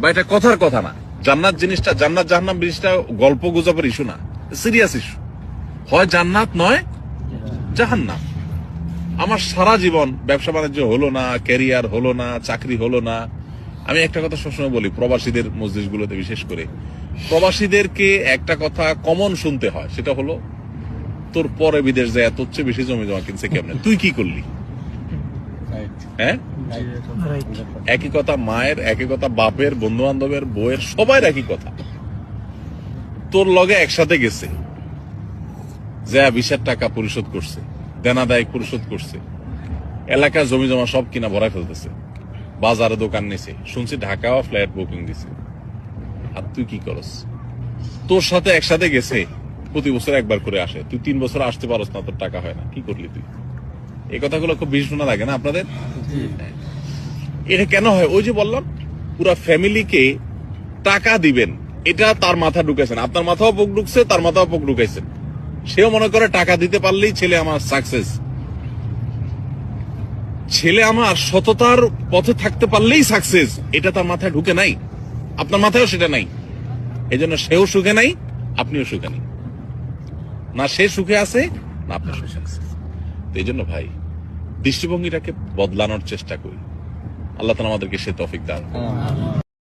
বা এটা কথার কথা না। জান্নাত জিনিসটা জান্নাত জাহান্নাম জিনিসটা গল্প গুজবের ইস্যু না। সিরিয়াস ইস্যু হয় জান্নাত নয় জাহান্নাম। আমার সারা জীবন ব্যবসা বাণিজ্য হলো না ক্যারিয়ার হলো না চাকরি হলো না। আমি একটা কথা সবসময় বলি প্রবাসীদের মসজিদগুলোতে বিশেষ করে। প্রবাসীদেরকে একটা কথা কমন শুনতে হয় সেটা হলো তোর পরে বিদেশ যায় তোর চেয়ে বেশি জমি জমা কিনছে কেমনে? তুই কি করলি? হ্যাঁ? একই কথা মায়ের একই কথা বাপের বন্ধু বান্ধবের বউয়ের সবার একই কথা। তোর লগে একসাথে গেছে। যা বিশের টাকা পরিশোধ করছে দেনা দায়িক পরিশোধ করছে এলাকার জমি জমা সব কিনা ভরাই ফেলতেছে বাজারে দোকান নিছে শুনছি ঢাকাও ফ্ল্যাট বুকিং দিছে। আর তুই কি করস? তোর সাথে একসাথে গেছে প্রতি বছর একবার করে আসে। তুই তিন বছর আসতে পারস না তোর টাকা হয় না। কি করলি তুই? এই কথাগুলো খুব বিষ্ণু লাগে না আপনাদের? এটা কেন হয়? ওই যে বললাম পুরা ফ্যামিলিকে টাকা দিবেন এটা তার মাথা ঢুকেছেন আপনার মাথাও পোক ঢুকছে তার মাথাও পোক ঢুকাইছেন। সেও মনে করে টাকা দিতে পারলেই ছেলে আমার সাকসেস ছেলে আমার সততার পথে থাকতে পারলেই সাকসেস এটা তার মাথায় ঢুকে নাই। আপনার মাথায়ও সেটা নাই। এই জন্য সেও সুখে নাই আপনিও সুখে নেই। না সে সুখে আছে না আপনার সুখে আছে তো এই জন্য ভাই দৃষ্টিভঙ্গিটাকে বদলানোর চেষ্টা করি আল্লাহ তালা আমাদেরকে সে তফিক দান।